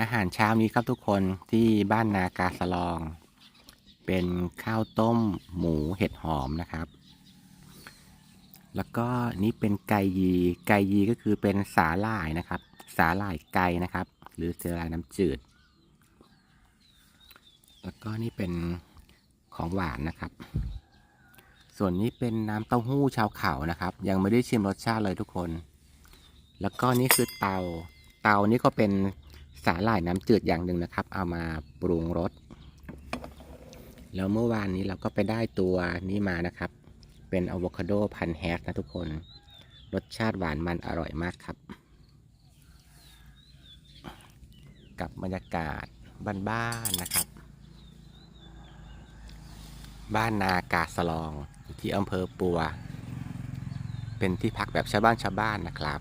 อาหารเช้านี้ครับทุกคนที่บ้านนากาสลอง เป็นข้าวต้มหมูเห็ดหอมนะครับ แล้วก็นี่เป็นไก่ยี ไก่ยีก็คือเป็นสาหร่ายนะครับ สาหร่ายไก่นะครับ หรือสาหร่ายน้ำจืด แล้วก็นี่เป็นของหวานนะครับ ส่วนนี้เป็นน้ำเต้าหู้ชาวเขานะครับ ยังไม่ได้ชิมรสชาติเลยทุกคน แล้วก็นี่คือเตา เตานี่ก็เป็น สาหร่ายน้ำจืดอย่างหนึ่งนะครับ เอามาปรุงรสแล้วเมื่อวานนี้เราก็ไปได้ตัวนี้มานะครับ เป็นอะโวคาโดพันแฮกนะทุกคน รสชาติหวานมันอร่อยมากครับ กับบรรยากาศบ้านๆนะครับ บ้านนากาสลอง ที่อำเภอปัว เป็นที่พักแบบชาวบ้านชาวบ้านนะครับ